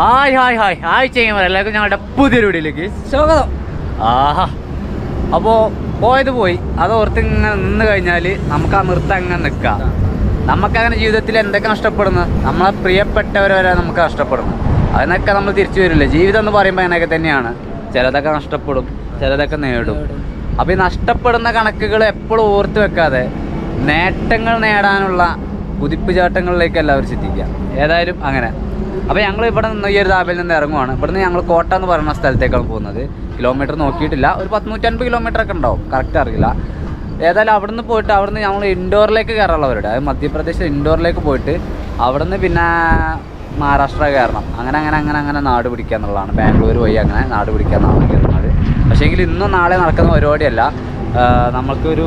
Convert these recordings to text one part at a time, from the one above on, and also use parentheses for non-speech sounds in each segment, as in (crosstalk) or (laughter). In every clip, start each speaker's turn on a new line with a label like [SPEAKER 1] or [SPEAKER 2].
[SPEAKER 1] Hi hi hi. Hi ചെയ്യുമ്പോൾ എല്ലാവർക്കും ഞങ്ങളുടെ പുതിയൊരു വീഡിയോയിലേക്ക് സ്വാഗതം. ആഹാ. അപ്പോൾ പോയത് പോയി. അത് ഓർത്ത് ഇങ്ങനെ നിന്ന് കഴിഞ്ഞാൽ നമുക്ക് ആ നൃത്തം അങ്ങനെ നിൽക്കാം. നമുക്കങ്ങനെ ജീവിതത്തിൽ എന്തൊക്കെ നഷ്ടപ്പെടുന്നു? നമ്മളെ പ്രിയപ്പെട്ടവരെ വരെ നമുക്ക് നഷ്ടപ്പെടുന്നു. അതിനൊക്കെ നമ്മൾ തിരിച്ചു വരില്ല? ജീവിതം എന്ന് പറയുമ്പോൾ അങ്ങനെയൊക്കെ തന്നെയാണ്. ചിലതൊക്കെ നഷ്ടപ്പെടും ചിലതൊക്കെ നേടും. അപ്പോൾ ഈ നഷ്ടപ്പെടുന്ന കണക്കുകൾ എപ്പോഴും ഓർത്ത് വെക്കാതെ നേട്ടങ്ങൾ നേടാനുള്ള കുതിപ്പുചാട്ടങ്ങളിലേക്ക് എല്ലാവരും ചിന്തിക്കുക ഏതായാലും അങ്ങനെ. അപ്പോൾ ഞങ്ങൾ ഇവിടെ നിന്ന് ഈ ഒരു താപയിൽ നിന്ന് ഇറങ്ങുവാണ്. ഇവിടുന്ന് ഞങ്ങൾ കോട്ട എന്ന് പറയുന്ന സ്ഥലത്തേക്കാണ് പോകുന്നത്. കിലോമീറ്റർ നോക്കിയിട്ടില്ല. ഒരു പത്ത് നൂറ്റൻപത് കിലോമീറ്റർ ഒക്കെ ഉണ്ടാവും. കറക്റ്റ് അറിയില്ല. ഏതായാലും അവിടുന്ന് പോയിട്ട് അവിടുന്ന് ഞങ്ങൾ ഇൻഡോറിലേക്ക് കയറാനുള്ളവരുടെ അത് മധ്യപ്രദേശ് ഇൻഡോറിലേക്ക് പോയിട്ട് അവിടുന്ന് പിന്നെ മഹാരാഷ്ട്ര കയറണം. അങ്ങനെ അങ്ങനെ അങ്ങനെ അങ്ങനെ നാട് പിടിക്കുക എന്നുള്ളതാണ്. ബാംഗ്ലൂർ പോയി അങ്ങനെ നാട് പിടിക്കുക എന്നാണ് കയറുന്നത് പക്ഷേ എങ്കിൽ ഇന്നും നാളെ നടക്കുന്ന പരിപാടിയല്ല. നമ്മൾക്കൊരു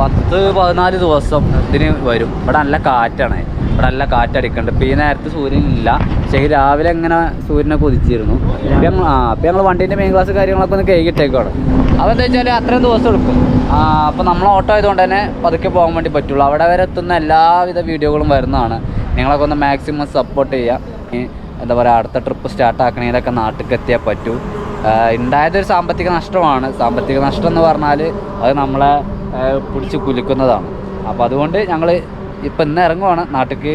[SPEAKER 1] പത്ത് പതിനാല് ദിവസം ഇതിന് വരും. ഇവിടെ നല്ല കാറ്റാണ്. ഇവിടെ നല്ല കാറ്റടിക്കുന്നുണ്ട് ഇപ്പം ഈ നേരത്തെ സൂര്യൻ ഇല്ല പക്ഷേ രാവിലെ ഇങ്ങനെ സൂര്യനെ കൊതിച്ചിരുന്നു. ഞങ്ങൾ ആ അപ്പം ഞങ്ങൾ വണ്ടീന്റെ മെയിൻ ക്ലാസ് കാര്യങ്ങളൊക്കെ ഒന്ന് കഴുകിയിട്ടേക്കാണ് അപ്പോൾ എന്താ വെച്ചാൽ അത്രയും ദിവസം എടുക്കും. അപ്പോൾ നമ്മൾ ഓട്ടോ ആയതുകൊണ്ട് തന്നെ പതുക്കെ പോകാൻ വേണ്ടി പറ്റുള്ളൂ. അവിടെ വരെ എത്തുന്ന എല്ലാവിധ വീഡിയോകളും വരുന്നതാണ്. നിങ്ങളൊക്കെ ഒന്ന് മാക്സിമം സപ്പോർട്ട് ചെയ്യുക എന്താ പറയുക അടുത്ത ട്രിപ്പ് സ്റ്റാർട്ട് നാട്ടിൽ എത്തിയാൽ പറ്റൂ. ഉണ്ടായതൊരു സാമ്പത്തിക നഷ്ടമാണ്. സാമ്പത്തിക നഷ്ടം എന്ന് പറഞ്ഞാൽ അത് നമ്മളെ പിടിച്ച് കുലുക്കുന്നതാണ്. അപ്പോൾ അതുകൊണ്ട് ഞങ്ങൾ ഇപ്പം ഇന്ന് ഇറങ്ങുവാണ്. നാട്ടിലേക്ക്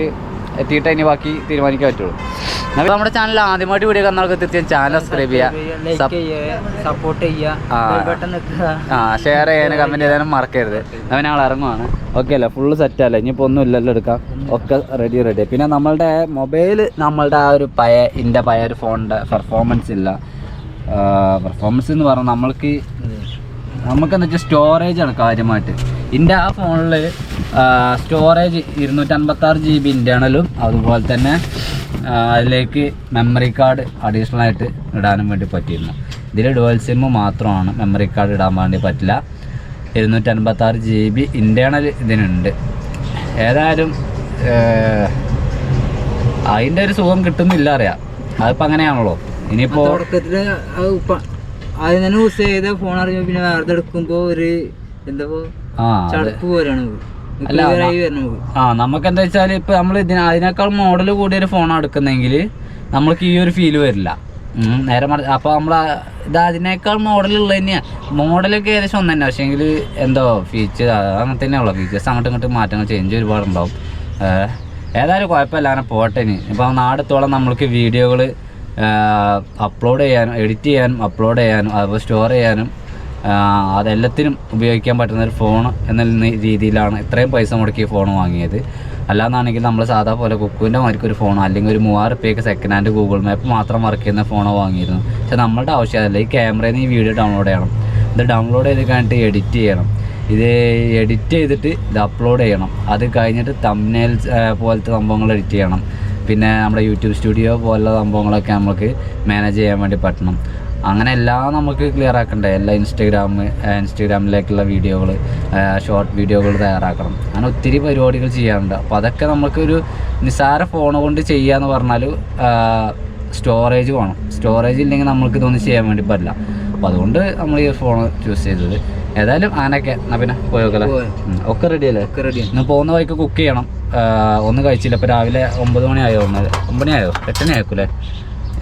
[SPEAKER 1] എത്തിയിട്ട് ഇനി ബാക്കി തീരുമാനിക്കാൻ പറ്റുള്ളൂ. നമ്മുടെ ചാനൽ ആദ്യമായിട്ട് വീഡിയോ കാണുന്നവർക്ക് തീർച്ചയായും ചാനൽ സബ്സ്ക്രൈബ് ചെയ്യുക
[SPEAKER 2] സപ്പോർട്ട് ചെയ്യുക
[SPEAKER 1] ഷെയർ ചെയ്യാനും കമന്റ് ചെയ്യാനും മറക്കരുത്. അവൻ ഞങ്ങൾ ഇറങ്ങുവാണ്. ഓക്കെ അല്ലേ? ഫുള്ള് സെറ്റ് അല്ലേ? ഇനിയിപ്പോൾ ഒന്നും ഇല്ലല്ലോ എടുക്കാം ഒക്കെ റെഡി റെഡി പിന്നെ നമ്മളുടെ മൊബൈൽ നമ്മളുടെ ആ ഒരു പയ എന്റെ പയ ഒരു ഫോണിന്റെ പെർഫോമൻസ് ഇല്ല. പെർഫോമൻസ് എന്ന് പറഞ്ഞാൽ നമ്മൾക്ക് നമുക്കെന്ന് വെച്ചാൽ സ്റ്റോറേജാണ് കാര്യമായിട്ട്. എന്റെ ആ ഫോണിൽ സ്റ്റോറേജ് ഇരുന്നൂറ്റൻപത്താറ് ജി ബി ഇന്റേണലും അതുപോലെ തന്നെ അതിലേക്ക് മെമ്മറി കാർഡ് അഡീഷണൽ ആയിട്ട് ഇടാനും വേണ്ടി പറ്റിയിരുന്നു. ഇതിൽ ഡുവൽ സിം മാത്രമാണ് മെമ്മറി കാർഡ് ഇടാൻ വേണ്ടി പറ്റില്ല. ഇരുന്നൂറ്റൻപത്താറ് ജി ബി ഇന്റേണൽ ഇതിനുണ്ട്. ഏതായാലും അതിന്റെ ഒരു സുഖം കിട്ടുന്നില്ല അറിയാം. അതിപ്പോൾ അങ്ങനെയാണല്ലോ. ഇനിയിപ്പോൾ
[SPEAKER 2] അത് തന്നെ യൂസ് ചെയ്ത ഫോൺ അറിയുമ്പോൾ പിന്നെ വേറെ എടുക്കുമ്പോ ഒരു എന്താ ചടപ്പ് പോലെയാണ്.
[SPEAKER 1] അല്ല, ആ നമുക്ക് എന്താ വെച്ചാൽ ഇപ്പൊ. നമ്മൾ ഇതിന് അതിനേക്കാൾ മോഡൽ കൂടിയ ഒരു ഫോൺ എടുക്കുന്നെങ്കിൽ നമ്മൾക്ക് ഈ ഒരു ഫീൽ വരില്ല. നേരെ മറി അപ്പോൾ നമ്മൾ ഇത് അതിനേക്കാൾ മോഡലുള്ള തന്നെയാണ് മോഡലൊക്കെ ഏകദേശം ഒന്ന് തന്നെ പക്ഷേങ്കിൽ എന്തോ ഫീച്ചർ അങ്ങനെ തന്നെയുള്ള ഫീച്ചേഴ്സ് അങ്ങോട്ടും ഇങ്ങോട്ടും മാറ്റങ്ങൾ ചേഞ്ച് ഒരുപാടുണ്ടാവും. ഏതായാലും കുഴപ്പമില്ല അങ്ങനെ പോട്ടെ ഇനി. ഇപ്പം നാടത്തോളം നമ്മൾക്ക് വീഡിയോകൾ അപ്ലോഡ് ചെയ്യാനും എഡിറ്റ് ചെയ്യാനും അപ്ലോഡ് ചെയ്യാനും അതുപോലെ സ്റ്റോർ ചെയ്യാനും അതെല്ലാത്തിനും ഉപയോഗിക്കാൻ പറ്റുന്ന ഒരു ഫോൺ എന്ന രീതിയിലാണ് ഇത്രയും പൈസ മുടക്കി ഫോൺ വാങ്ങിയത്. അല്ലാന്നാണെങ്കിൽ നമ്മൾ സാധാ പോലെ കുക്കുവിന്റെ മാർക്ക് ഒരു ഫോണോ അല്ലെങ്കിൽ ഒരു മൂവായിരം റുപ്യക്ക് സെക്കൻഡ് ഹാൻഡ് ഗൂഗിൾ മാപ്പ് മാത്രം വർക്ക് ചെയ്യുന്ന ഫോണോ വാങ്ങിയിരുന്നു. പക്ഷെ നമ്മളുടെ ആവശ്യമല്ല ഈ ക്യാമറയിൽ നിന്ന് ഈ വീഡിയോ ഡൗൺലോഡ് ചെയ്യണം. ഇത് ഡൗൺലോഡ് ചെയ്ത് കഴിഞ്ഞിട്ട് എഡിറ്റ് ചെയ്യണം. ഇത് എഡിറ്റ് ചെയ്തിട്ട് ഇത് അപ്ലോഡ് ചെയ്യണം. അത് കഴിഞ്ഞിട്ട് തമ്മിൽ പോലത്തെ സംഭവങ്ങൾ എഡിറ്റ് ചെയ്യണം. പിന്നെ നമ്മുടെ യൂട്യൂബ് സ്റ്റുഡിയോ പോലുള്ള സംഭവങ്ങളൊക്കെ നമുക്ക് മാനേജ് ചെയ്യാൻ വേണ്ടി പറ്റണം. അങ്ങനെ എല്ലാം നമുക്ക് ക്ലിയർ ആക്കണ്ടേ? എല്ലാ ഇൻസ്റ്റഗ്രാം ഇൻസ്റ്റഗ്രാമിലേക്കുള്ള വീഡിയോകൾ ഷോർട്ട് വീഡിയോകൾ തയ്യാറാക്കണം. അങ്ങനെ ഒത്തിരി പരിപാടികൾ ചെയ്യാറുണ്ട് അപ്പോൾ അതൊക്കെ നമുക്കൊരു നിസ്സാര ഫോൺ കൊണ്ട് ചെയ്യാന്ന് പറഞ്ഞാൽ സ്റ്റോറേജ് വേണം. സ്റ്റോറേജ് ഇല്ലെങ്കിൽ നമുക്ക് ഇതൊന്നും ചെയ്യാൻ വേണ്ടി പറ്റില്ല. അപ്പോൾ അതുകൊണ്ട് നമ്മൾ ഈ ഫോൺ ചൂസ് ചെയ്തത്. ഏതായാലും ആനൊക്കെ എന്നാ പിന്നെ പോയോക്കല്ലേ. ഒക്കെ റെഡി അല്ലേ?
[SPEAKER 2] ഒക്കെ റെഡി
[SPEAKER 1] ഇന്ന് പോകുന്ന വഴിക്ക് കുക്ക് ചെയ്യണം. ഒന്നും കഴിച്ചില്ല. ഇപ്പൊ രാവിലെ ഒമ്പത് മണിയായോ? ഒന്ന് ഒമ്പണിയായോ എട്ടിനെ എട്ടണി ആയിരിക്കൂലേ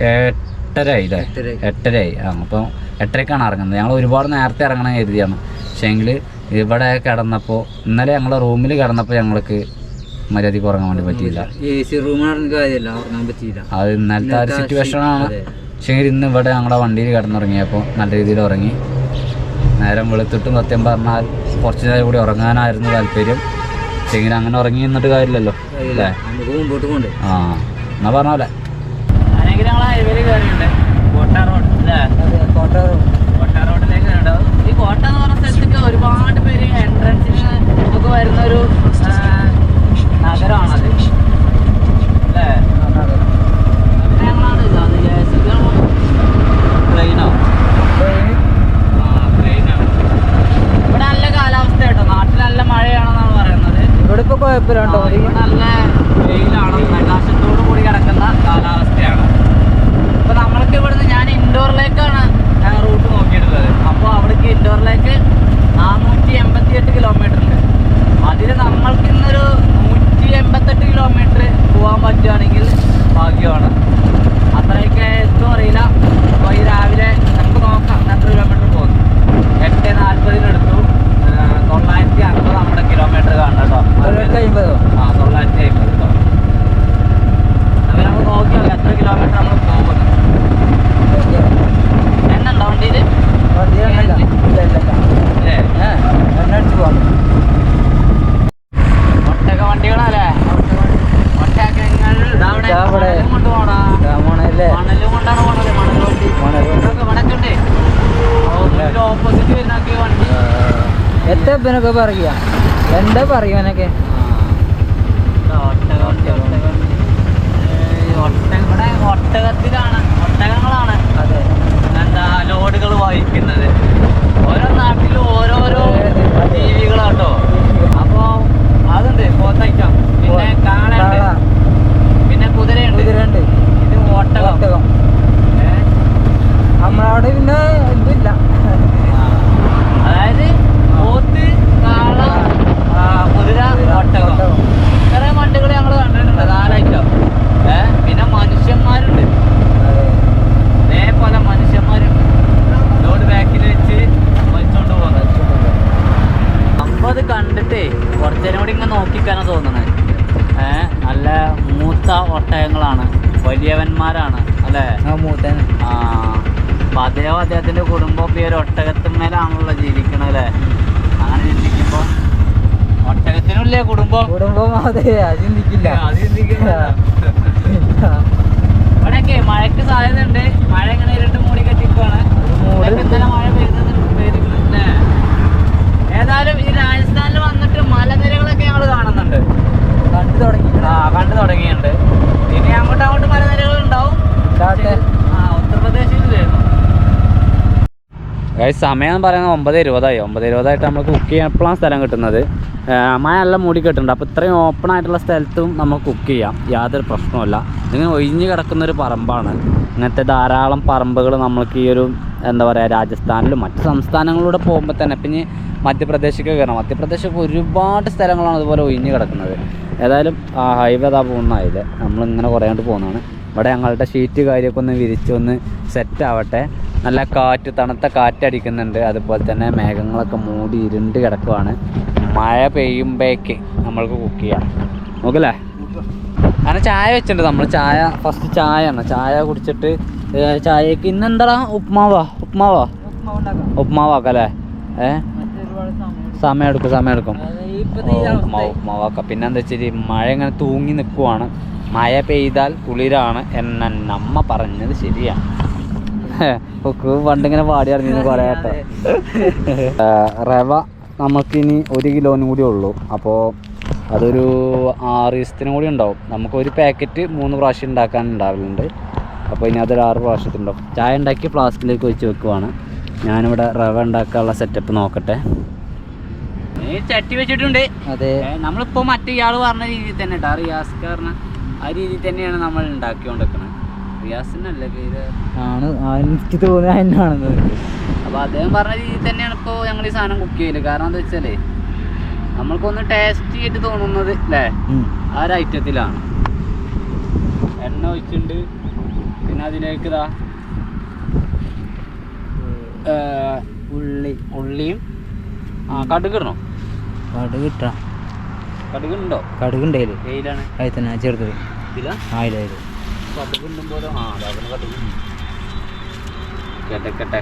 [SPEAKER 1] എട്ടര ആയില്ലേ
[SPEAKER 2] എട്ടരയായി.
[SPEAKER 1] എട്ടരയായി. ആ അപ്പം എട്ടരക്കാണ് ഇറങ്ങുന്നത്. ഞങ്ങൾ ഒരുപാട് നേരത്തെ ഇറങ്ങണം കരുതിയാണ്. പക്ഷേങ്കിൽ ഇവിടെ കിടന്നപ്പോൾ ഇന്നലെ ഞങ്ങളെ റൂമിൽ കിടന്നപ്പോൾ ഞങ്ങൾക്ക് മര്യാദയ്ക്ക് ഉറങ്ങാൻ വേണ്ടി പറ്റിയില്ല. അത് ഇന്നലത്തെ ആ ഒരു സിറ്റുവേഷൻ ആണ്. പക്ഷേ ഇന്ന് ഇവിടെ ഞങ്ങളുടെ വണ്ടിയിൽ കിടന്നുറങ്ങിയപ്പോൾ നല്ല രീതിയിൽ ഉറങ്ങി. നേരം വെളുത്തിട്ടും സത്യം പറഞ്ഞാൽ കുറച്ച് നേരം കൂടി ഉറങ്ങാനായിരുന്നു താല്പര്യം. പക്ഷേ അങ്ങനെ ഉറങ്ങി നിന്നിട്ട് കാര്യമില്ലല്ലോ.
[SPEAKER 2] അല്ലേ?
[SPEAKER 1] ആ എന്നാ പറഞ്ഞ ഈ കോട്ട എന്ന് സ്ഥലത്തേക്ക് ഒരുപാട് പേര് എൻട്രൻസിന് നമുക്ക് വരുന്ന ഒരു നഗരമാണത് അല്ലേ പിന്നെ ഞങ്ങളാണ് ഇതാണ് ട്രെയിനോ ട്രെയിനാണ് ഇവിടെ നല്ല കാലാവസ്ഥ കേട്ടോ നാട്ടിൽ നല്ല മഴയാണെന്നാണ് പറയുന്നത്
[SPEAKER 2] ഇവിടെ ഇപ്പൊ കുഴപ്പമില്ല കേട്ടോ.
[SPEAKER 1] നല്ല വെയിലാണ്. പ്രകാശത്തോടു കൂടി കിടക്കുന്ന കാലാവസ്ഥയാണ് അപ്പൊ നമ്മൾക്ക് ഇവിടുന്ന് ഞാൻ ഇൻഡോറിലേക്കാണ് റൂട്ട് നോക്കിയിട്ടുള്ളത് അപ്പോൾ അവിടേക്ക് ഇൻഡോറിലേക്ക് നാനൂറ്റി എൺപത്തി എട്ട് കിലോമീറ്റർ ഉണ്ട് അതിൽ നമ്മൾക്ക് ഇന്നൊരു നൂറ്റി എൺപത്തെട്ട് കിലോമീറ്റർ
[SPEAKER 2] അല്ലേ
[SPEAKER 1] മണലും കൊണ്ടാണ് പോണത് മണൽ വണ്ടി
[SPEAKER 2] മണൽ വണ്ടി.
[SPEAKER 1] ഇതൊക്കെ ഇവിടെയൊക്കെ ഉണ്ട് ഓപ്പോസിറ്റ് വരുന്നൊക്കെ വണ്ടി
[SPEAKER 2] എത്ര ഇവനൊക്കെ പറയുക എന്താ പറയുവാനൊക്കെ?
[SPEAKER 1] ഒട്ടകത്തിലാണ്. ഒട്ടകങ്ങളാണ്.
[SPEAKER 2] അതെ.
[SPEAKER 1] എന്താ ലോഡുകൾ വഹിക്കുന്നത് ഓരോ നാട്ടിലും ഓരോരോ ജീവികളാട്ടോ. അപ്പോ അതുണ്ട് പോത്തൈറ്റം പിന്നെ കാളുണ്ട് പിന്നെ കുതിരയുണ്ട്.
[SPEAKER 2] കുതിരയുണ്ട്.
[SPEAKER 1] ഇത് ഒട്ടകം?
[SPEAKER 2] നമ്മളവിടെ പിന്നെ ഇതില്ല
[SPEAKER 1] അതായത് പോത്ത് കാള ആ, കുതിര ഒട്ടകം കുറേ വണ്ടികൾ ഞങ്ങൾ കണ്ടിട്ടുണ്ട്. ധാരാളം ഏ? പിന്നെ മനുഷ്യന്മാരുണ്ട്.
[SPEAKER 2] അതെ.
[SPEAKER 1] അതേപോലെ മനുഷ്യന്മാരുണ്ട്. ലോഡ് ബാക്കിൽ വെച്ച് വലിച്ചോണ്ട് പോകുന്നത് അത് കണ്ടിട്ടേ കുറച്ചേരം കൂടി ഇങ്ങനെ നോക്കിക്കാനാ തോന്നണേ. ഏ? നല്ല മൂത്ത ഒട്ടകങ്ങളാണ്. വലിയവന്മാരാണ്. അല്ലേ?
[SPEAKER 2] ആ മൂത്തൻ
[SPEAKER 1] ആ. അപ്പൊ അദ്ദേഹം അദ്ദേഹത്തിന്റെ കുടുംബം ഈ ഒരു ഒട്ടകത്തിന്മേലാണല്ലോ ജീവിക്കണല്ലേ അല്ലേ? അങ്ങനെ ചിന്തിക്കുമ്പോ ഒട്ടകത്തിനുമില്ലേ കുടുംബം.
[SPEAKER 2] കുടുംബം അതെ അത് ചിന്തിക്കില്ല
[SPEAKER 1] അത് സാധ്യത ഇവിടെയൊക്കെ മഴയ്ക്ക് സാധ്യതയുണ്ട്. മഴ ഇങ്ങനെ ഇരുട്ട് മൂടി കെട്ടിക്കുവാണ്. ഇന്നലെ മഴ പെയ്തിട്ടുണ്ട് ഏതായാലും ഈ രാജസ്ഥാനിൽ വന്നിട്ട് മലനിരകളൊക്കെ ഞങ്ങൾ കാണുന്നുണ്ട്.
[SPEAKER 2] കണ്ടു തുടങ്ങി
[SPEAKER 1] ആ കണ്ടു തുടങ്ങിയിട്ടുണ്ട്. ഇനി അങ്ങോട്ടും അങ്ങോട്ട് മലനിരകൾ ഉണ്ടാവും. ആ ഉത്തർപ്രദേശിൽ വരുന്നു. സമയം എന്ന് പറയുന്നത് ഒമ്പത് ഇരുപതായി. ഒമ്പത് ഇരുപതായിട്ട് നമ്മൾ കുക്ക് ചെയ്യാൻ സ്ഥലം കിട്ടുന്നത്. മഴ നല്ല മൂടി കെട്ടുന്നുണ്ട് അപ്പോൾ ഇത്രയും ഓപ്പൺ ആയിട്ടുള്ള സ്ഥലത്തും നമുക്ക് കുക്ക് ചെയ്യാം. യാതൊരു പ്രശ്നവുമില്ല. ഇങ്ങനെ ഒഴിഞ്ഞു കിടക്കുന്ന ഒരു പറമ്പാണ്. ഇങ്ങനത്തെ ധാരാളം പറമ്പുകൾ നമ്മൾക്ക് ഈ ഒരു എന്താ പറയുക രാജസ്ഥാനിലും മറ്റ് സംസ്ഥാനങ്ങളിലൂടെ പോകുമ്പോൾ തന്നെ പിന്നെ മധ്യപ്രദേശിലേക്ക് കയറണം. മധ്യപ്രദേശൊക്കെ ഒരുപാട് സ്ഥലങ്ങളാണ് അതുപോലെ ഒഴിഞ്ഞു കിടക്കുന്നത്. ഏതായാലും ആ ഹൈവേ അതാ പോകുന്നതായില്ലേ നമ്മളിങ്ങനെ കുറേ കണ്ട് പോകുന്നതാണ്. ഇവിടെ ഞങ്ങളുടെ ഷീറ്റ് കാര്യമൊക്കെ ഒന്ന് വിരിച്ചൊന്ന് സെറ്റ് ആവട്ടെ. നല്ല കാറ്റ് തണുത്ത കാറ്റടിക്കുന്നുണ്ട് അതുപോലെ തന്നെ മേഘങ്ങളൊക്കെ മൂടി ഇരുണ്ട് കിടക്കുവാണ്. മഴ പെയ്യുമ്പോഴേക്ക് നമ്മൾക്ക് കുക്ക് ചെയ്യാം. നോക്കല്ലേ? അങ്ങനെ ചായ വെച്ചിട്ടുണ്ട് നമ്മൾ ചായ ഫസ്റ്റ് ചായ ആണ്. ചായ കുടിച്ചിട്ട് ചായക്ക് ചായക്ക് ഇന്നെന്താ ഉപ്മാവാ? ഉപ്മാവാ? ഉപ്മാവാക്കല്ലേ? ഏഹ് ഏ
[SPEAKER 2] സമയം
[SPEAKER 1] എടുക്കും. സമയം എടുക്കും
[SPEAKER 2] അത്
[SPEAKER 1] പിന്നെന്താ പിന്നെ എന്താ വെച്ചാൽ മഴ ഇങ്ങനെ തൂങ്ങി നിൽക്കുവാണ് മഴ പെയ്താൽ കുളിരാണ് എന്ന നമ്മ പറഞ്ഞത് ശരിയാണ്. (laughs) ഒക്കെ പണ്ടിങ്ങനെ പാടി അറിഞ്ഞു കുറേ കേട്ടോ റവ നമുക്കിനി ഒരു കിലോനും കൂടി ഉള്ളൂ. അപ്പോൾ അതൊരു ആറ് ദിവസത്തിനും കൂടി ഉണ്ടാവും. നമുക്ക് ഒരു പാക്കറ്റ് മൂന്ന് പ്രാവശ്യം ഉണ്ടാക്കാൻ ഉണ്ടാവലുണ്ട്. അപ്പോൾ ഇനി അതൊരു ആറ് പ്രാവശ്യത്തിനുണ്ടാവും ചായ ഉണ്ടാക്കി ഫ്ലാസ്കിലേക്ക് വെച്ച് വെക്കുവാണ്. ഞാനിവിടെ റവ ഉണ്ടാക്കാനുള്ള സെറ്റപ്പ് നോക്കട്ടെ. ചട്ടി വെച്ചിട്ടുണ്ട്.
[SPEAKER 2] അതെ.
[SPEAKER 1] നമ്മളിപ്പോ മറ്റേ ഇയാൾ പറഞ്ഞ രീതിയിൽ തന്നെ കേട്ടോ റിയാസ് പറഞ്ഞ ആ രീതിയിൽ തന്നെയാണ് നമ്മൾ ഉണ്ടാക്കിക്കൊണ്ടിരിക്കുന്നത് റിയാസിനല്ലേ പേര്.
[SPEAKER 2] ആണ്. ആ, എനിക്ക് തോന്നുന്നത് അതിനാണെന്ന്
[SPEAKER 1] അപ്പൊ അദ്ദേഹം പറഞ്ഞ രീതിയിൽ തന്നെയാണ് ഇപ്പോ ഞങ്ങൾ ഈ സാധനം കുക്ക് ചെയ്യൽ. കാരണം എന്താ വെച്ചാലേ നമ്മൾക്കൊന്ന് ടേസ്റ്റ് ചെയ്തിട്ട് തോന്നുന്നത് അല്ലേ ആ ഒരു ഐറ്റത്തിലാണ്. എണ്ണ ഒഴിച്ചിട്ടുണ്ട്. പിന്നെ അതിലേക്ക് ഇതാ
[SPEAKER 2] ഉള്ളി.
[SPEAKER 1] ഉള്ളിയും ആ കടുക് ഇടണോ?
[SPEAKER 2] കടുക് ഇട്ടാ
[SPEAKER 1] കടുകുണ്ടോ?
[SPEAKER 2] കടുക് ഉണ്ടേൽ
[SPEAKER 1] വെയിലാണ്.
[SPEAKER 2] അതിൽ തന്നെ ചെറുത്.
[SPEAKER 1] ഇതിലാ?
[SPEAKER 2] ആയിരം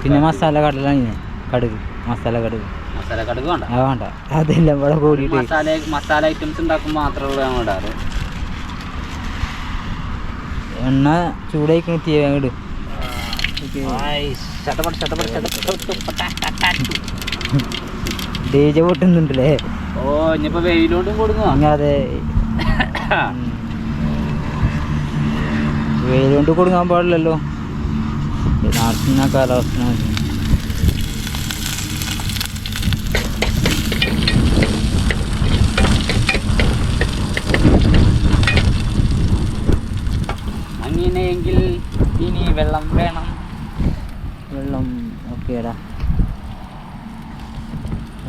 [SPEAKER 2] പിന്നെ മസാല കടലാണ്. കടുക്. മസാല കടുക്.
[SPEAKER 1] മസാല കടുക് വേണ്ട.
[SPEAKER 2] ആ വേണ്ട. അതെല്ലാം ഇവിടെ കൂടിയിട്ട്
[SPEAKER 1] മസാല മസാല ഐറ്റംസ് ഉണ്ടാക്കുമ്പോൾ മാത്രമേ ഉള്ളൂ ഞാൻ ഇടാറ്.
[SPEAKER 2] എണ്ണ ചൂടായിക്കണ തീ ഇട്.
[SPEAKER 1] ചട്ടപ്പട്ട് ചട്ടപ്പട്ട് ചട്ടപ്പട്ട് (laughs)
[SPEAKER 2] ഡി ജെ പൊട്ടുന്നുണ്ടല്ലേ?
[SPEAKER 1] ഓ ഇനിയിപ്പോ വെയിലോട്ടും കൊടുക്കും
[SPEAKER 2] അതെ. (coughs) വെയിലുകൊണ്ട് കൊടുക്കാൻ പാടില്ലല്ലോ. നാട്ടിന്ന കാലാവസ്ഥ
[SPEAKER 1] അങ്ങനെയെങ്കിൽ ഇനി വെള്ളം വേണം.
[SPEAKER 2] വെള്ളം ഓക്കേടാ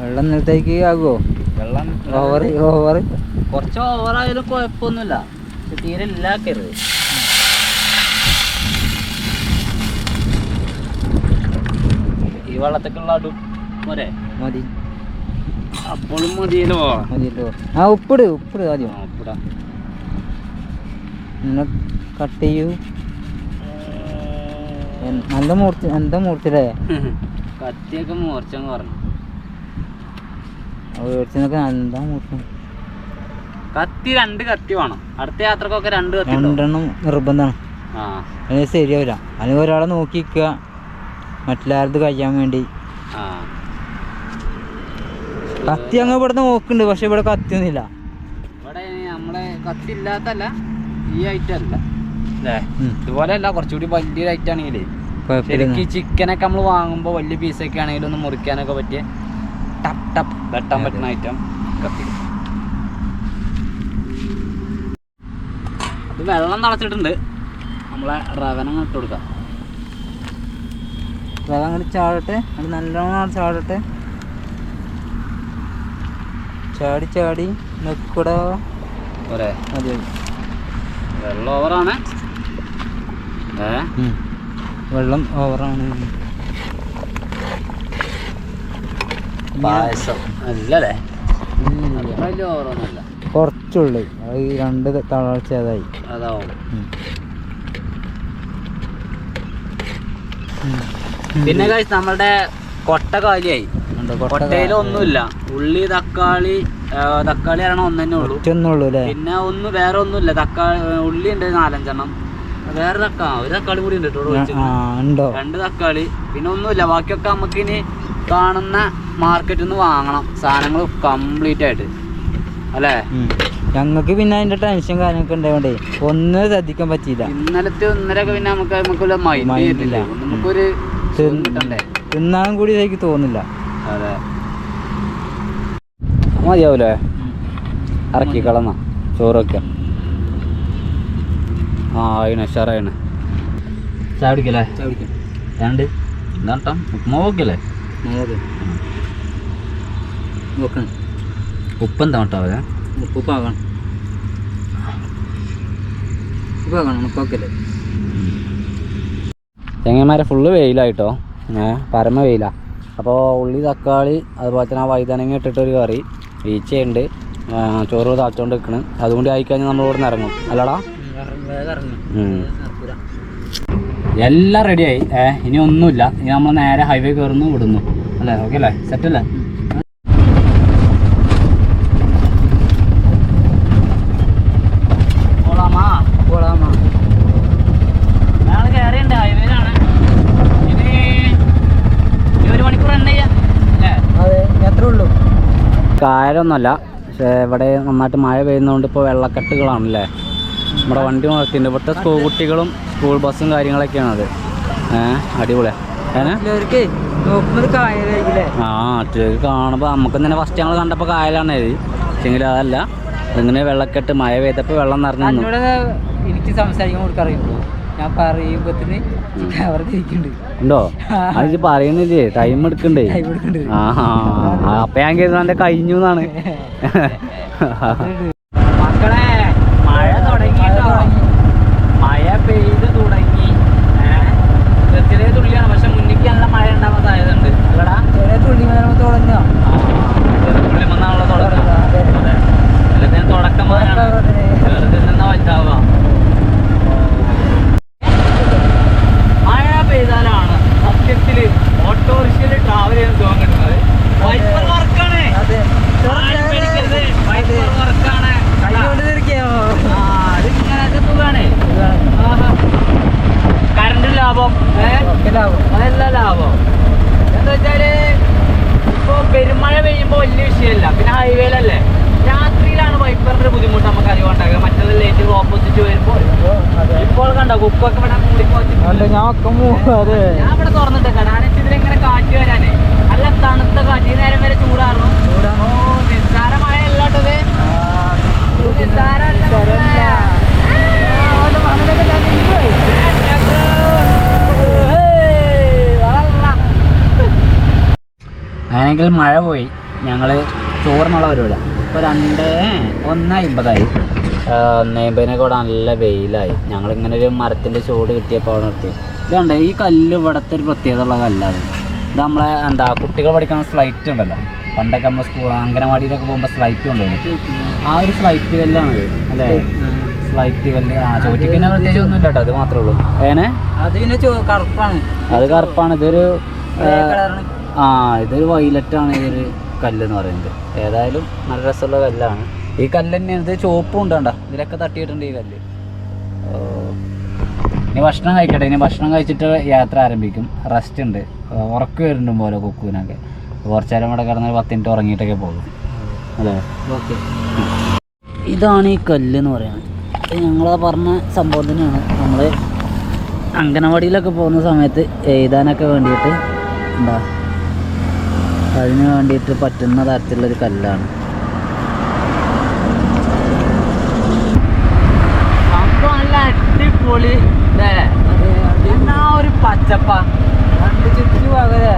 [SPEAKER 2] വെള്ളം നിലത്തേക്ക് ആകുമോ
[SPEAKER 1] വെള്ളം
[SPEAKER 2] ഓവർ ഓവർ
[SPEAKER 1] കുറച്ച് ഓവറായാലും കുഴപ്പമൊന്നുമില്ല. പക്ഷെ തീരെ ഇല്ലാക്കരുത്. ഈ വെള്ളത്തേക്കുള്ള അടു പോരെ?
[SPEAKER 2] മതി.
[SPEAKER 1] അപ്പോഴും മതിയല്ലോ.
[SPEAKER 2] മതിയല്ലോ. ആ ഉപ്പിട് ഉപ്പിട് ആദ്യം.
[SPEAKER 1] ആ,
[SPEAKER 2] നിന്നെ കട്ട് ചെയ്യൂ. നല്ല മൂർച്ച എന്താ മൂർച്ചല്ലേ
[SPEAKER 1] കത്തിയൊക്കെ മൂർച്ച പറഞ്ഞു.
[SPEAKER 2] മേടിച്ചതൊക്കെ എന്താ മൂർച്ച
[SPEAKER 1] കത്തി രണ്ട് കത്തി വേണം. അടുത്ത യാത്രക്കൊക്കെ രണ്ട് കത്തി.
[SPEAKER 2] രണ്ടെണ്ണം നിർബന്ധമാണ്.
[SPEAKER 1] ആ.
[SPEAKER 2] അത് ശരിയാവില്ല. അല്ലെങ്കിൽ ഒരാളെ നോക്കി നിൽക്കുക മറ്റുള്ളവരത് കഴിയാൻ വേണ്ടി. കത്തി അങ്ങ് ഇവിടെ നോക്കുന്നുണ്ട്. പക്ഷെ ഇവിടെ കത്തിയൊന്നുമില്ല.
[SPEAKER 1] ഇവിടെ നമ്മളെ കത്തി ഇല്ലാത്തല്ല ഈ ഐറ്റം അല്ല. അല്ലേ? ഇതുപോലെ അല്ല കുറച്ചുകൂടി വലിയൊരു ഐറ്റം ആണെങ്കിലേ.
[SPEAKER 2] കുഴപ്പമില്ല.
[SPEAKER 1] ശരിക്കും ചിക്കനൊക്കെ നമ്മൾ വാങ്ങുമ്പോൾ വലിയ പീസൊക്കെ ആണെങ്കിലും ഒന്ന് മുറിക്കാനൊക്കെ പറ്റിയ ടപ്പ് ടപ്പ് വെട്ടാൻ പറ്റുന്ന ഐറ്റം കത്തി. അത് വെള്ളം തളച്ചിട്ടുണ്ട്. നമ്മളെ റവനങ്ങ് ഇട്ട് കൊടുക്കാം.
[SPEAKER 2] അത് അങ്ങോട്ട് ചാടട്ടെ. അത് നല്ലോണം ചാടട്ടെ. ചാടി ചാടി. നിൽക്കൂടെ
[SPEAKER 1] പോരെ.
[SPEAKER 2] മതി
[SPEAKER 1] വെള്ളം ഓവറാണ് ഏ.
[SPEAKER 2] വെള്ളം ഓവറാണ്
[SPEAKER 1] പായസം. അല്ലല്ലേ
[SPEAKER 2] കുറച്ചുള്ളു. അത് രണ്ട് തളർച്ച അതായി
[SPEAKER 1] അതാവും പിന്നെ കഴിച്ച് നമ്മളുടെ കൊട്ട കാലിയായി.
[SPEAKER 2] കൊട്ടയിലൊന്നുമില്ല
[SPEAKER 1] കൊട്ടയിൽ ഒന്നുമില്ല. ഉള്ളി തക്കാളി തക്കാളി ആണോ ഒന്ന് തന്നെ ഉള്ളൂ പിന്നെ ഒന്ന് വേറെ ഒന്നുമില്ല. തക്കാളി ഉള്ളി ഉണ്ട് നാലഞ്ചെണ്ണം. വേറെ തക്കാളി ഒരു തക്കാളി കൂടി ഉണ്ട് കേട്ടോ. രണ്ട് തക്കാളി. പിന്നെ ഒന്നുമില്ല. ബാക്കിയൊക്കെ നമുക്കിനി കാണുന്ന മാർക്കറ്റിൽ നിന്ന് വാങ്ങണം. സാധനങ്ങൾ കംപ്ലീറ്റ് ആയിട്ട്. അല്ലേ?
[SPEAKER 2] ഞങ്ങൾക്ക് പിന്നെ അതിന്റെ ടെൻഷൻ കാര്യങ്ങളൊക്കെ ഉണ്ടായോണ്ടേ ഒന്നും ശ്രദ്ധിക്കാൻ പറ്റിയില്ല.
[SPEAKER 1] ഇന്നലത്തെ ഒന്നരൊക്കെ പിന്നെ നമുക്ക് നമുക്കൊരു
[SPEAKER 2] ഇല്ല.
[SPEAKER 1] നമുക്കൊരു
[SPEAKER 2] തിന്നാനും കൂടി എനിക്ക് തോന്നില്ല.
[SPEAKER 1] അതെ. മതിയാവൂലേ? ഇറക്കി കളന്ന ചോറൊക്കെ. ആ ആയിണ് ഉഷാറായിണ് ചായ കുടിക്കല്ലേ? രണ്ട്. എന്താ ഉപ്പുമാവ് നോക്കിയല്ലേ
[SPEAKER 2] നോക്കണം
[SPEAKER 1] ഉപ്പ് എന്താ കേട്ടോ അവരെ
[SPEAKER 2] ഉപ്പാകണം ഉപ്പാകണം ഉപ്പ്
[SPEAKER 1] തെങ്ങന്മാരെ ഫുള്ള് വെയിലായിട്ടോ? ഏഹ് പരമ വെയിലാ. അപ്പോൾ ഉള്ളി തക്കാളി അതുപോലെ തന്നെ ആ വൈതനങ്ങ ഇട്ടിട്ടൊരു കറി. ഈച്ചയുണ്ട്. ചോറ് താച്ചോണ്ട് നിൽക്കണം അതുകൊണ്ട് ആയിക്കഴിഞ്ഞാൽ നമ്മൾ ഇവിടെ നിന്ന് ഇറങ്ങും. അല്ലടാ. എല്ലാം റെഡിയായി ഏഹ് ഇനി ഒന്നുമില്ല. ഇനി നമ്മൾ നേരെ ഹൈവേ കയറുന്നു വിടുന്നു. അല്ലേ? ഓക്കെ അല്ലേ? സെറ്റ് അല്ലേ പോളാമാ
[SPEAKER 2] പോളാമാ
[SPEAKER 1] ഞങ്ങൾ കയറിയുണ്ട് ഹൈവേയിലാണ് ഇനി ഇനി ഒരു മണിക്കൂർ എണ്ണ ചെയ്യാം അല്ലേ
[SPEAKER 2] അതെ എത്ര ഉള്ളൂ
[SPEAKER 1] കായലൊന്നുമല്ല പക്ഷേ ഇവിടെ നന്നായിട്ട് മഴ പെയ്യുന്നതുകൊണ്ട് ഇപ്പോൾ വെള്ളക്കെട്ടുകളാണല്ലേ. നമ്മുടെ വണ്ടി നിർത്തിയിട്ടുണ്ട് ഇവിടുത്തെ സ്കൂൾ കുട്ടികളും സ്കൂൾ ബസ്സും കാര്യങ്ങളൊക്കെയാണ് അത് ഏഹ് അടിപൊളിയാണ് ആ അത് കാണുമ്പോൾ നമുക്ക് തന്നെ ഫസ്റ്റ് ഞങ്ങൾ കണ്ടപ്പോൾ കായലാണ് ഇത്. പക്ഷെങ്കിൽ അതല്ല. ഇങ്ങനെ വെള്ളക്കെട്ട് മഴ പെയ്തപ്പോൾ വെള്ളം നിറഞ്ഞു
[SPEAKER 2] എനിക്ക് സംസാരിക്കാൻ കൊടുക്കാൻ അറിയുമ്പോ ഞാൻ പറയുമ്പത്തിന് അവർ തിരിക്കുന്നുണ്ട്
[SPEAKER 1] ഉണ്ടോ? അത് പറയുന്നില്ലേ? ടൈം എടുക്കണ്ടേ? ആ അപ്പൊ ഞാൻ കരുതുന്നത് എന്റെ കഴിഞ്ഞു എന്നാണ്. (laughs) മക്കളെ മഴ തുടങ്ങിട്ടോ മഴ പെയ്ത് തുടങ്ങി. ചെറിയ തുള്ളിയാണ്. പക്ഷെ മുന്നിക്ക് നല്ല മഴ ഉണ്ടാവാൻ സാധ്യത അല്ലടാ.
[SPEAKER 2] ചെറിയ തുള്ളി
[SPEAKER 1] തുടങ്ങോ ചെറിയ തുള്ളി വന്നാണല്ലോ തുടക്കം
[SPEAKER 2] അതെ.
[SPEAKER 1] എല്ലാത്തിനും തുടക്കം വെറുതെ നിന്നാ വലുതാവുക മഴ പെയ്താലാണ് സത്യത്തിൽ ഓട്ടോറിക്ഷയിൽ ട്രാവൽ ചെയ്യാൻ സുഖം കിട്ടുന്നത്. വൈപ്പർ വർക്കാണ് വർക്കാണ്
[SPEAKER 2] കൈകൊണ്ട് തിരിക്കോ
[SPEAKER 1] ആ അതിങ്ങനെ സുഖാണ് കറണ്ട് ലാഭം ഏഹ്
[SPEAKER 2] ഒക്കെ ലാഭം
[SPEAKER 1] അതല്ല ലാഭം എന്താ വെച്ചാൽ ഇപ്പൊ പെരുമഴ പെയ്യുമ്പോ വലിയ വിഷയമല്ല പിന്നെ ഹൈവേയിലല്ലേ രാത്രിയിലാണ് വൈപ്പറിന്റെ ബുദ്ധിമുട്ട് നമുക്ക് അറിവുണ്ടാകുക മറ്റുള്ള ലൈറ്റുകൾ ഓപ്പോസിറ്റ് വരുമ്പോൾ ഇപ്പോൾ കണ്ടോ കുക്കൊക്കെ ഇവിടെ
[SPEAKER 2] ഞാൻ ഒക്കെ അതെ
[SPEAKER 1] ഞാൻ ഇവിടെ തുറന്നിട്ട് കാരണം ഇതിലിങ്ങനെ കാറ്റ് വരാനേ. നല്ല തണുത്ത കാറ്റ്. നേരം വരെ ചൂടാറും
[SPEAKER 2] ചൂടാണ്.
[SPEAKER 1] ഓ നിസ്സാരമായ അല്ലാട്ടത് നിസ്സാരമല്ല മക്കളെ. അങ്ങനെങ്കിൽ മഴ പോയി. ഞങ്ങൾ ചോറിനുള്ള ഇപ്പൊ ഇപ്പോൾ രണ്ട് ഒന്ന് അമ്പതായി ഒന്ന് കൂടെ ഇവിടെ നല്ല വെയിലായി. ഞങ്ങളിങ്ങനെ ഒരു മരത്തിന്റെ ചൂട് കിട്ടിയപ്പോൾ അവിടെ നിർത്തി. ഇതുണ്ട് ഈ കല്ല് ഇവിടത്തെ ഒരു പ്രത്യേകത ഉള്ള കല്ലാണ്. ഇത് നമ്മളെ എന്താ കുട്ടികൾ പഠിക്കുന്ന സ്ലൈറ്റ് ഉണ്ടല്ലോ. പണ്ടൊക്കെ നമ്മൾ സ്കൂൾ അംഗനവാടിയിലൊക്കെ പോകുമ്പോൾ സ്ലൈറ്റ് ഉണ്ടല്ലോ ആ ഒരു സ്ലൈറ്റ് കല്ലാണ് അല്ലേ? സ്ലൈറ്റ് കല്ല്. ആ ചോറ്റിക്ക് പിന്നെ പ്രത്യേകിച്ച് ഒന്നും ഇല്ല കേട്ടോ അത് മാത്രമേ ഉള്ളൂ. ഏനെ?
[SPEAKER 2] അത് പിന്നെ കറുപ്പാണ്.
[SPEAKER 1] അത് കറുപ്പാണ്. ഇതൊരു ആ, ഇതൊരു വൈലറ്റ് ആണ് ഇതൊരു കല്ല് എന്ന് പറയുന്നത്. ഏതായാലും നല്ല രസമുള്ള കല്ലാണ്. ഈ കല്ല് തന്നെയാണ് ഇത് ചുവപ്പും ഉണ്ട് കണ്ടോ? ഇതിലൊക്കെ തട്ടിയിട്ടുണ്ട് ഈ കല്ല്. ഇനി ഭക്ഷണം കഴിക്കട്ടെ. ഇനി ഭക്ഷണം കഴിച്ചിട്ട് യാത്ര ആരംഭിക്കും. റെസ്റ്റ് ഉണ്ട്. ഉറക്കം വരുന്നുണ്ട് പോലെ കുക്കുവിനൊക്കെ. കുറച്ചു നേരം ഇവിടെ കിടന്ന് പത്ത് മിനിറ്റ് ഉറങ്ങിയിട്ടൊക്കെ പോകും. അല്ലേ?
[SPEAKER 2] ഓക്കെ.
[SPEAKER 1] ഇതാണ് ഈ കല്ല് എന്ന് പറയുന്നത് ഞങ്ങൾ പറഞ്ഞ സംഭവം തന്നെയാണ്. നമ്മൾ അംഗനവാടിയിലൊക്കെ പോകുന്ന സമയത്ത് എഴുതാനൊക്കെ വേണ്ടിയിട്ട് എന്താ? അതിന് വേണ്ടിയിട്ട് പറ്റുന്ന തരത്തിലുള്ളൊരു കല്ലാണ് നല്ല അടിപൊളി. എന്നാ ഒരു പച്ചപ്പ.
[SPEAKER 2] രണ്ട് ചുറ്റു ഭാഗല്ലേ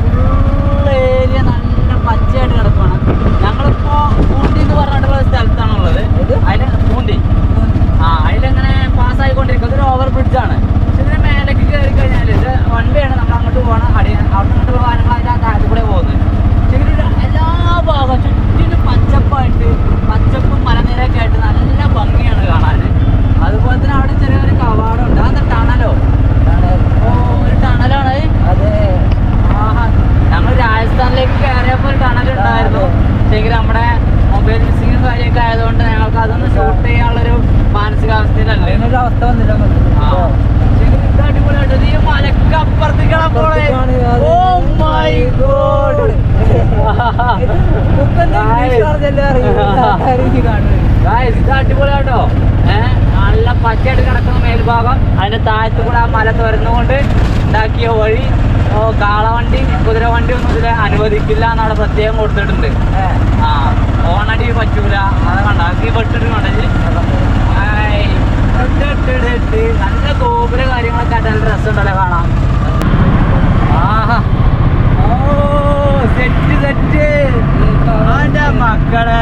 [SPEAKER 1] ഫുൾ ഏരിയ നല്ല പച്ചയായിട്ട് കിടക്കുവാണ്. ഞങ്ങളിപ്പോ പൂണ്ടി എന്ന് പറഞ്ഞിട്ടുള്ള സ്ഥലത്താണുള്ളത്? അതിന് പൂണ്ടി ആ അതിലെങ്ങനെ പാസ് ആയിക്കൊണ്ടിരിക്കും അതൊരു ഓവർ ബ്രിഡ്ജ് ആണ്. പക്ഷെ ഇതിന് മേലേക്ക് കയറി കഴിഞ്ഞാൽ ഇത് വണ്ടിയാണ് നമ്മൾ അങ്ങോട്ട് പോകണം അടി അവിടെ അങ്ങോട്ട് വാഹനങ്ങൾ അതിന്റെ ആ താഴത്ത് കൂടെ പോകുന്നത്. പക്ഷെ എല്ലാ ഭാഗം ചുറ്റിനും പച്ചപ്പായിട്ട് പച്ചപ്പും മലനിരയൊക്കെ ആയിട്ട് നല്ല ഭംഗിയാണ് കാണാൻ അതുപോലെ തന്നെ അവിടെ ചെറിയൊരു കവാടം ഉണ്ട് അത് ടണലോ ഓ ഒരു ടണലാണ്?
[SPEAKER 2] അതെ.
[SPEAKER 1] ഞങ്ങൾ രാജസ്ഥാനിലേക്ക് കയറിയപ്പോൾ ടണൽ ഉണ്ടായിരുന്നു പക്ഷേ നമ്മുടെ മൊബൈൽ മിസ്സിങ്ങും കാര്യമൊക്കെ ആയതുകൊണ്ട് ഞങ്ങൾക്ക് അതൊന്ന് ഷൂട്ട് ചെയ്യാനുള്ളൊരു മാനസികാവസ്ഥയിലല്ല.
[SPEAKER 2] അതിനൊരു അവസ്ഥ വന്നില്ല
[SPEAKER 1] ഇത് അടിപൊളിയായിട്ട് ഈ മലക്ക് അപ്പുറത്തേക്കാണ് my God. (laughs) Guys, ഇത് അടിപൊളിയാട്ടോ ഏഹ് പച്ചയായിട്ട് കിടക്കുന്ന മേൽഭാഗം. അതിന്റെ താഴത്ത് കൂടെ ആ മല തുരന്നുകൊണ്ട് ഉണ്ടാക്കിയ വഴി ഓ കാളവണ്ടി കുതിര വണ്ടി ഒന്നും ഇതിൽ അനുവദിക്കില്ല എന്നവിടെ പ്രത്യേകം കൊടുത്തിട്ടുണ്ട്. ആ ഓണടി പറ്റൂല. അത് കണ്ട ഈ വെട്ടിട്ട് കണ്ടത്. നല്ല ഗോപുര കാര്യങ്ങളൊക്കെ ആയിട്ട് നല്ല രസമുണ്ടല്ലോ കാണാം ആഹാ. ഓ സെറ്റ് സെറ്റ്. മക്കളെ.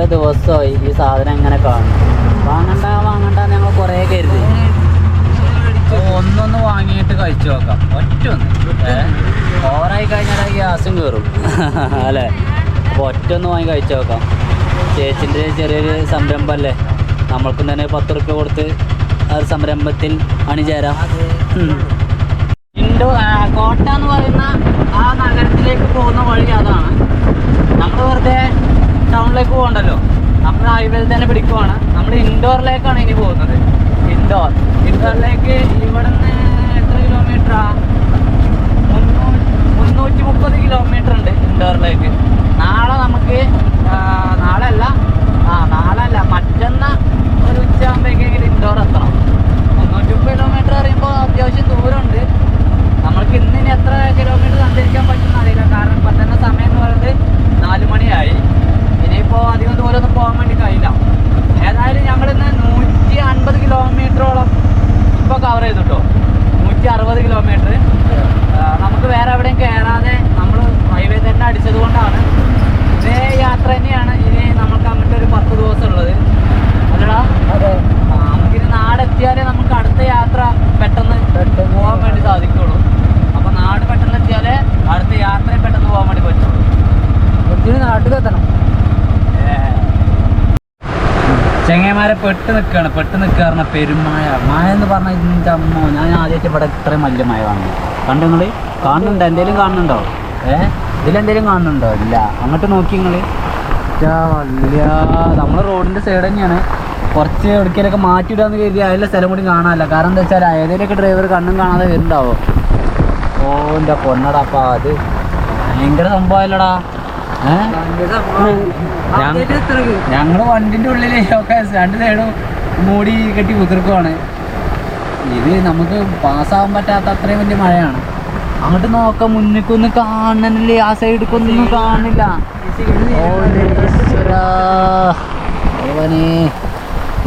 [SPEAKER 1] കുറെ ദിവസമായി ഈ സാധനം എങ്ങനെ കാണും വാങ്ങണ്ട വാങ്ങണ്ട ഞങ്ങൾ കുറെ കരുതി. ഒന്നൊന്ന് വാങ്ങിയിട്ട് കഴിച്ചു നോക്കാം. ഒറ്റ ഒന്ന് ഓവറായി കഴിഞ്ഞാൽ ഗ്യാസും കയറും (laughs) അല്ലേ? അപ്പോൾ ഒറ്റ ഒന്ന് വാങ്ങി കഴിച്ചു നോക്കാം. ചേച്ചിന്റെ ചെറിയൊരു സംരംഭമല്ലേ? നമ്മൾക്കും തന്നെ പത്ത് റുപ്യ കൊടുത്ത് ആ ഒരു സംരംഭത്തിൽ അണിചേരാം. ഇൻഡോ കോട്ട എന്ന് പറയുന്ന ആ നഗരത്തിലേക്ക് പോകുന്ന വഴി അതാണ്. നമ്മൾ വെറുതെ ടൗണിലേക്ക് പോകണ്ടല്ലോ. നമ്മൾ ഹൈവേയിൽ തന്നെ പിടിക്കുവാണ്. നമ്മൾ ഇൻഡോറിലേക്കാണ് ഇനി പോകുന്നത്. ഇൻഡോർ ഇൻഡോറിലേക്ക് ഇവിടുന്ന് എത്ര കിലോമീറ്ററാ മുന്നൂറ്റി മുപ്പത് കിലോമീറ്റർ ഉണ്ട് ഇൻഡോറിലേക്ക് നാളെ നമുക്ക് നാളെ അല്ല ആ നാളെ അല്ല മറ്റന്ന ഒരു ഉച്ചയാകുമ്പോഴേക്കെങ്കിലും ഇൻഡോർ എത്തണം മുന്നൂറ്റി മുപ്പത് കിലോമീറ്റർ പറയുമ്പോൾ അത്യാവശ്യം ദൂരമുണ്ട് നമ്മൾക്ക് ഇന്ന് ഇനി എത്ര കിലോമീറ്റർ സഞ്ചരിക്കാൻ പറ്റുന്ന അറിയില്ല കാരണം ഇപ്പം തന്നെ സമയം എന്ന് പറയുന്നത് നാല് മണിയായി ഇനിയിപ്പോൾ അധികം ദൂരമൊന്നും പോകാൻ വേണ്ടി കഴിയില്ല ഏതായാലും ഞങ്ങൾ ഇന്ന് നൂറ്റി അൻപത് കിലോമീറ്ററോളം ഇപ്പോൾ കവർ ചെയ്തിട്ടോ നൂറ്റി അറുപത് കിലോമീറ്റർ നമുക്ക് വേറെ എവിടെയും കയറാതെ നമ്മൾ ഹൈവേ തന്നെ അടിച്ചത് കൊണ്ടാണ് ഇതേ യാത്ര തന്നെയാണ് ഈ ചെങ്ങന്മാരെ പെട്ട് നിൽക്കുകയാണ് പെട്ട് നിൽക്കുക പറഞ്ഞ പെരുമഴ മഴ. എന്ന് പറഞ്ഞാൽ ഇതിന്റെ അമ്മ ഞാൻ ആദ്യമായിട്ട് ഇവിടെ ഇത്രയും വലിയ മഴ കാണുന്നു കണ്ടു നിങ്ങൾ കാണുന്നുണ്ടോ? എന്തെങ്കിലും കാണുന്നുണ്ടോ? ഏ? ഇതിലെന്തെങ്കിലും കാണുന്നുണ്ടോ? ഇല്ല. അങ്ങോട്ട് നോക്കി നിങ്ങൾ വലിയ നമ്മളെ റോഡിന്റെ സൈഡ് തന്നെയാണ്. കുറച്ച് എവിടേക്കിലൊക്കെ മാറ്റിയിടാന്ന് കരുതി അതിലെ സ്ഥലം കൂടി കാണാനല്ല. കാരണം എന്താ വെച്ചാൽ ഏതെങ്കിലുമൊക്കെ ഡ്രൈവർ കണ്ണും കാണാതെ വരുന്നുണ്ടാവോ? ഓ എന്റെ പൊന്നടാ അപ്പം അത് ഭയങ്കര സംഭവമല്ലടാ ഞങ്ങൾ വണ്ടിന്റെ ഉള്ളിൽ ഒക്കെ രണ്ട് സൈഡും മൂടി കെട്ടി കുതിർക്കുവാണ് ഇത് നമുക്ക് പാസ്സാവാൻ പറ്റാത്ത അത്രയും വലിയ മഴയാണ്. അങ്ങോട്ട് നോക്കാം മുന്നിക്കൊന്നും കാണണില്ലേ? ആ സൈഡിക്കൊന്നും കാണില്ല.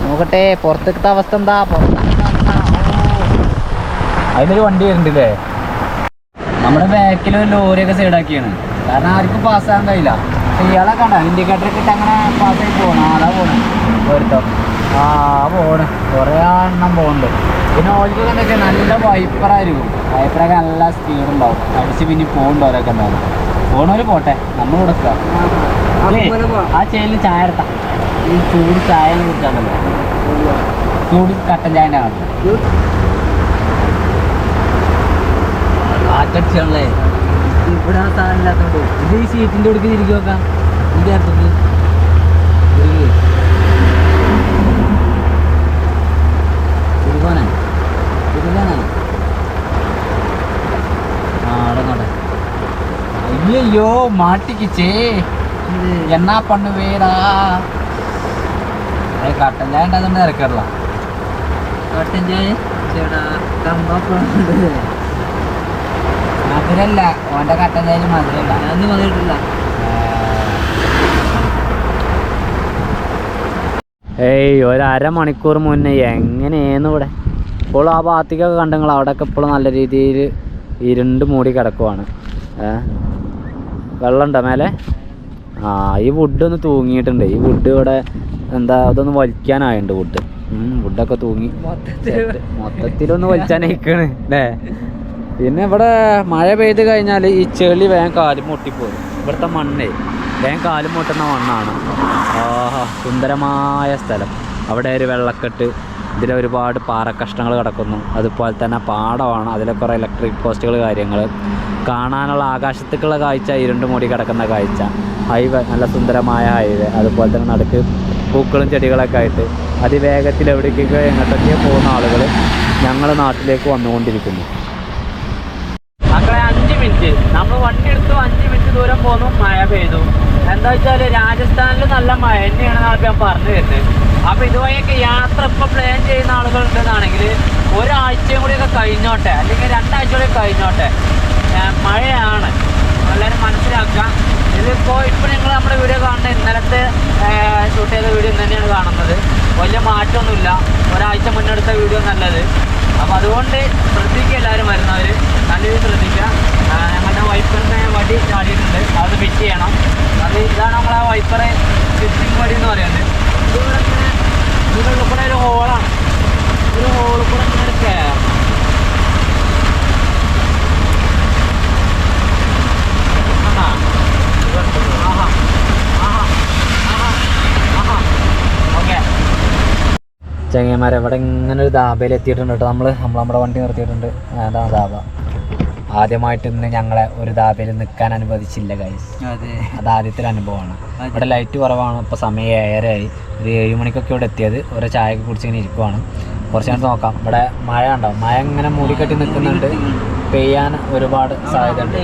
[SPEAKER 1] നോക്കട്ടെ പുറത്തേക്കത്തെ അവസ്ഥ എന്താ? അതിനൊരു വണ്ടി വരുന്നുണ്ടല്ലേ നമ്മുടെ ബാക്കിൽ ഒരു ലോറിയൊക്കെ സൈഡാക്കിയാണ് കാരണം ആർക്കും പാസ്സാകാൻ കഴിയില്ല. പക്ഷെ ഇയാളെ കണ്ട? ഇൻഡിക്കേറ്റർ ഇട്ട് അങ്ങനെ പാസ്സായി പോകണം ആളാ പോണേ. ഒരുത്തം. ആ പോണ്. കുറേ എണ്ണം പോകുന്നുണ്ട് പിന്നെ ഓൾക്കൊക്കെ എന്താ നല്ല വൈപ്പറായിരിക്കും വൈപ്പറൊക്കെ നല്ല സ്പീഡ് ഉണ്ടാവും. അടിച്ച് പിന്നെ പോകുന്നുണ്ടവരൊക്കെ ഉണ്ടാവും പോണവര് പോട്ടെ. നമ്മൾ കൊടുക്കുക. ആ ചേലിന് ചായ എടുത്താ. ഈ ചൂട് ചായ കുടിച്ചാണല്ലോ ചൂട് കട്ടൻ ചായന്റെ ആണ് കാറ്റടിച്ചാണല്ലേ
[SPEAKER 2] ഇവിടെ ആ സാധനം ഇല്ലാത്തതുകൊണ്ട്
[SPEAKER 1] ഇത് ഈ സീറ്റിന്റെ ഉടുക്ക് തിരികെ നോക്കാം ഇതിന്റെ അർത്ഥത്തിൽ മാട്ടിക്കിച്ചേ എന്നാ പണ്ണു വേടാ. കട്ടൻ ചായ ഉണ്ടാകുന്നുണ്ട് തിരക്കാറില്ല
[SPEAKER 2] കട്ടൻ ചായ ചേടാ കമ്പപ്പുണ്ട്
[SPEAKER 1] മധുരല്ല. ഓന്റെ കട്ടൻ ചായ മധുരല്ല.
[SPEAKER 2] ഞാനൊന്നും മധുരല്ല
[SPEAKER 1] ഏയ് ഒരു അരമണിക്കൂർ മുന്നേ എങ്ങനെയായിരുന്നു ഇവിടെ? ഇപ്പോൾ ആ ഭാഗത്തേക്കൊക്കെ കണ്ടെങ്കിൽ അവിടെയൊക്കെ ഇപ്പോൾ നല്ല രീതിയിൽ ഇരുണ്ട് മൂടി കിടക്കുവാണ്. ഏ വെള്ളമുണ്ടോ മേലെ? ആ ഈ വുഡ് ഒന്ന് തൂങ്ങിയിട്ടുണ്ട്. ഈ വുഡ് ഇവിടെ എന്താ അതൊന്ന് വലിക്കാനായുണ്ട് വുഡ് വുഡൊക്കെ തൂങ്ങി.
[SPEAKER 2] മൊത്തത്തിൽ
[SPEAKER 1] മൊത്തത്തിലൊന്ന് വലിച്ചാനയക്കാണ് അല്ലേ? പിന്നെ ഇവിടെ മഴ പെയ്ത് കഴിഞ്ഞാൽ ഈ ചെളി വേഗം കാലും മുട്ടിപ്പോകും ഇവിടുത്തെ മണ്ണേ വേഗം കാലും മുട്ടുന്ന മണ്ണാണ്. ആഹാ സുന്ദരമായ സ്ഥലം. അവിടെ ഒരു വെള്ളക്കെട്ട് ഇതിൽ ഒരുപാട് പാറക്കഷ്ണങ്ങൾ കിടക്കുന്നു. അതുപോലെ തന്നെ പാടമാണ് അതിലെ കുറേ ഇലക്ട്രിക് പോസ്റ്റുകൾ കാര്യങ്ങൾ കാണാനുള്ള ആകാശത്തേക്കുള്ള കാഴ്ച ഇരുണ്ട് മൂടി കിടക്കുന്ന കാഴ്ച. ഹൈവേ നല്ല സുന്ദരമായ ഹൈവേ അതുപോലെ തന്നെ നടുക്ക് പൂക്കളും ചെടികളൊക്കെ ആയിട്ട് അതിവേഗത്തിൽ എവിടേക്കൊക്കെ എങ്ങോട്ടൊക്കെ പോകുന്ന ആളുകൾ ഞങ്ങളുടെ നാട്ടിലേക്ക് വന്നുകൊണ്ടിരിക്കുന്നു മക്കളെ അഞ്ച് മിനിറ്റ് നമ്മൾ വണ്ടി എടുത്തു അഞ്ച് മിനിറ്റ് ദൂരം പോന്നു മഴ പെയ്തു എന്താ വെച്ചാൽ രാജസ്ഥാനിൽ നല്ല മഴ തന്നെയാണ് ഞാൻ പറഞ്ഞു തരുന്നത് അപ്പൊ ഇതുവഴിയൊക്കെ യാത്ര ഇപ്പൊ പ്ലാൻ ചെയ്യുന്ന ആളുകൾ ഉണ്ടെന്നാണെങ്കിൽ ഒരാഴ്ചയും കൂടിയൊക്കെ കഴിഞ്ഞോട്ടെ അല്ലെങ്കിൽ രണ്ടാഴ്ച കൂടി കഴിഞ്ഞോട്ടെ മഴയാണ്. എല്ലാവരും മനസ്സിലാക്കാം ഇതിപ്പോ ഇപ്പൊ നിങ്ങൾ നമ്മുടെ വീഡിയോ കാണുന്ന ഇന്നലത്തെ ഷൂട്ട് ചെയ്ത വീഡിയോ തന്നെയാണ് കാണുന്നത്. വലിയ മാറ്റമൊന്നുമില്ല. ഒരാഴ്ച മുന്നെടുത്ത വീഡിയോ നല്ലത്. അപ്പോൾ അതുകൊണ്ട് ശ്രദ്ധിക്കുക എല്ലാവരും വരുന്നവർ നല്ല രീതിയിൽ ശ്രദ്ധിക്കുക ഞങ്ങളുടെ വൈപ്പറിന്റെ വടി ചാടിയിട്ടുണ്ട് അത് ഫിറ്റ് ചെയ്യണം അത് ഇതാണ് നമ്മളെ വൈപ്പറെ ഫിറ്റിംഗ് വടി എന്ന് പറയുന്നത് ഇതിവിടെ ഇങ്ങനെ ഇതിനുള്ള കൂടെ ഒരു ഹോളാണ് ഒരു ഹോളിൽ കൂടെ ഇങ്ങനെ കയറണം. ആഹാ. ആഹാ. ആഹാ. ആഹാ. ഓക്കേ ചെങ്ങന്മാരെ ഇവിടെ ഇങ്ങനെ ഒരു ധാബയിൽ എത്തിയിട്ടുണ്ട് കേട്ടോ. നമ്മൾ നമ്മൾ നമ്മുടെ വണ്ടി നിർത്തിയിട്ടുണ്ട്. അതാണ് ധാബ. ആദ്യമായിട്ട് ഇന്ന് ഞങ്ങളെ ഒരു ധാബയിൽ നിൽക്കാൻ അനുവദിച്ചില്ല ഗൈസ്
[SPEAKER 2] അതെ.
[SPEAKER 1] ആദ്യത്തെ ഒരു അനുഭവമാണ് ഇവിടെ ലൈറ്റ് കുറവാണ്. ഇപ്പോൾ സമയം ഏഴരയായി ഒരു ഏഴ് മണിക്കൊക്കെ ഇവിടെ എത്തിയത്. ഒരു ചായയൊക്കെ കുടിച്ച് ഇങ്ങനെ ഇരിക്കുവാണ്. കുറച്ച് നേരം നോക്കാം. ഇവിടെ മഴ ഉണ്ടാവും മഴ ഇങ്ങനെ മൂടിക്കെട്ടി നിൽക്കുന്നുണ്ട്. പെയ്യാൻ ഒരുപാട് സാധ്യത ഉണ്ട്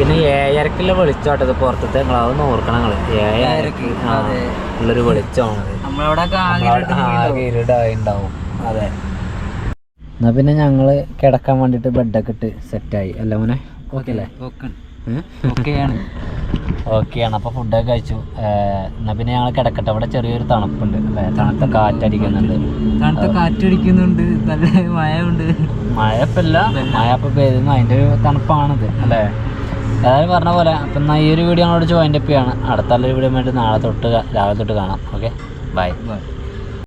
[SPEAKER 1] പിന്നെ ഏഴരക്കുള്ള വെളിച്ചോട്ടത് ഇത് പുറത്തത്തെ. നിങ്ങൾ അതൊന്ന് ഓർക്കണം നിങ്ങൾ ഏഴരക്ക്. ഉള്ളൊരു വെളിച്ചമാണത്. ആകെ അതെ. എന്നാ പിന്നെ ഞങ്ങൾ കിടക്കാൻ വേണ്ടിട്ട് ബെഡൊക്കെ ഇട്ട് സെറ്റായി. അല്ല മോനെ? ഓക്കെ അല്ലേ?
[SPEAKER 2] ഓക്കെയാണ്.
[SPEAKER 1] ഓക്കെയാണ്. അപ്പോൾ ഫുഡൊക്കെ കഴിച്ചു. എന്നാ പിന്നെ ഞങ്ങൾ കിടക്കട്ടെ. അവിടെ ചെറിയൊരു തണുപ്പുണ്ട്. അല്ലേ? തണുത്ത കാറ്റടിക്കുന്നുണ്ട്.
[SPEAKER 2] തണുത്ത കാറ്റടിക്കുന്നുണ്ട്. നല്ല മഴ ഉണ്ട്
[SPEAKER 1] മഴ ഇപ്പം ഇല്ല മഴ ഇപ്പം പെയ്തുന്നു അതിന്റെ ഒരു തണുപ്പാണിത്. അല്ലേ? ഏതായാലും പറഞ്ഞ പോലെ അപ്പം എന്നാൽ ഈ ഒരു വീഡിയോ ഞങ്ങളോട് ജോയിന്റ് അപ്പ് ചെയ്യാണ്. അടുത്ത നല്ലൊരു വീഡിയോ വേണ്ടി നാളെ തൊട്ട് രാവിലെ തൊട്ട് കാണാം. ഓക്കെ? By
[SPEAKER 2] Bye.